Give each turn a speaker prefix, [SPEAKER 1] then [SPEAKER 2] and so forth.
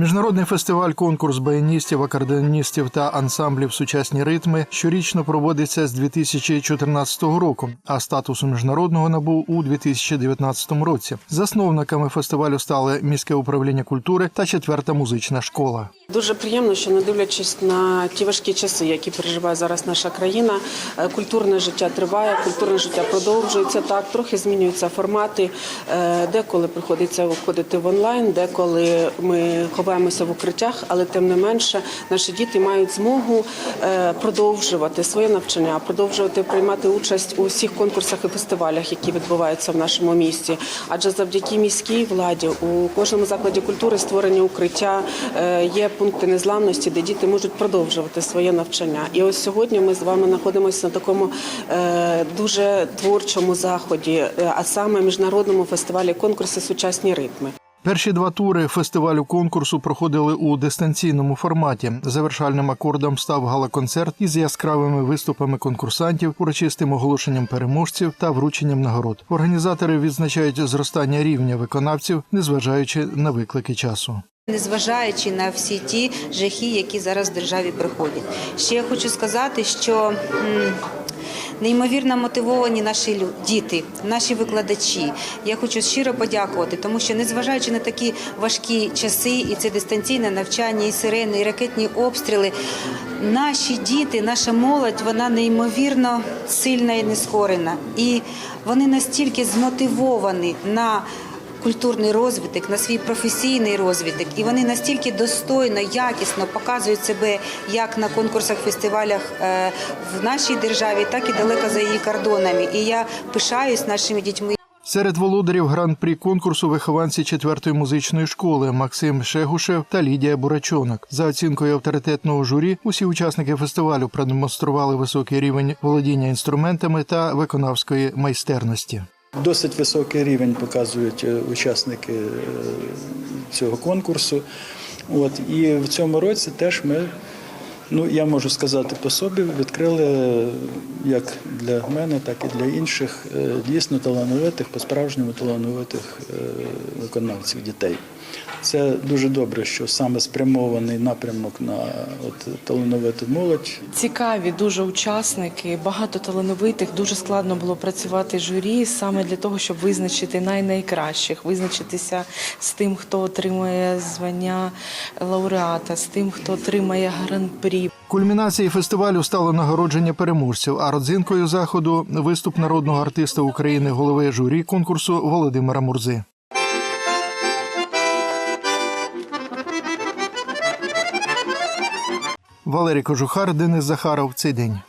[SPEAKER 1] Міжнародний фестиваль конкурс баяністів, акордеоністів та ансамблів сучасні ритми щорічно проводиться з 2014 року, а статусу міжнародного набув у 2019 році. Засновниками фестивалю стали міське управління культури та четверта музична школа.
[SPEAKER 2] Дуже приємно, що не дивлячись на ті важкі часи, які переживає зараз наша країна, е, культурне життя триває, культурне життя продовжується так. Трохи змінюються формати. Е, Деколи приходиться виходити в онлайн, деколи ми ховаємося в укриттях, але тим не менше наші діти мають змогу е, продовжувати своє навчання, продовжувати приймати участь у всіх конкурсах і фестивалях, які відбуваються в нашому місті. Адже завдяки міській владі у кожному закладі культури створені укриття, є пункти незламності, де діти можуть продовжувати своє навчання. І ось сьогодні ми з вами знаходимося на такому е, дуже творчому заході, е, а саме міжнародному фестивалі конкурсу Сучасні ритми.
[SPEAKER 1] Перші два тури фестивалю конкурсу проходили у дистанційному форматі. Завершальним акордом став гала-концерт із яскравими виступами конкурсантів, урочистим оголошенням переможців та врученням нагород. Організатори відзначають зростання рівня виконавців, незважаючи на виклики часу.
[SPEAKER 3] Незважаючи на всі ті жахи, які зараз в державі приходять. Ще я хочу сказати, що неймовірно мотивовані наші діти, наші викладачі. Я хочу щиро подякувати, тому що незважаючи на такі важкі часи, і це дистанційне навчання, і сирени, і ракетні обстріли, наші діти, наша молодь, вона неймовірно сильна і нескорена. І вони настільки змотивовані на культурний розвиток, на свій професійний розвиток, і вони настільки достойно, якісно показують себе як на конкурсах, фестивалях е, в нашій державі, так і далеко за її кордонами. І я пишаюсь нашими дітьми.
[SPEAKER 1] Серед володарів гран-прі конкурсу вихованці четвертої музичної школи Максим Шегушев та Лідія Бурачонок. За оцінкою авторитетного журі, усі учасники фестивалю продемонстрували високий рівень володіння інструментами та виконавської майстерності.
[SPEAKER 4] Досить високий рівень показують е, учасники е, цього конкурсу. От, і в цьому році теж ми, ну я можу сказати по собі, відкрили як для мене, так і для інших е, дійсно талановитих, по-справжньому талановитих е, виконавців дітей. Це дуже добре, що саме спрямований напрямок на от, талановиту молодь
[SPEAKER 5] Цікаві дуже учасники, багато талановитих. Дуже складно було працювати журі саме для того, щоб визначити най-найкращих, визначитися з тим, хто отримує звання лауреата, з тим, хто отримає гран-прі.
[SPEAKER 1] Кульмінацією фестивалю стало нагородження переможців, а родзинкою заходу виступ народного артиста України, голови журі конкурсу Володимира Мурзи. Валерій Кожухар, Денис Захаров. Цей день.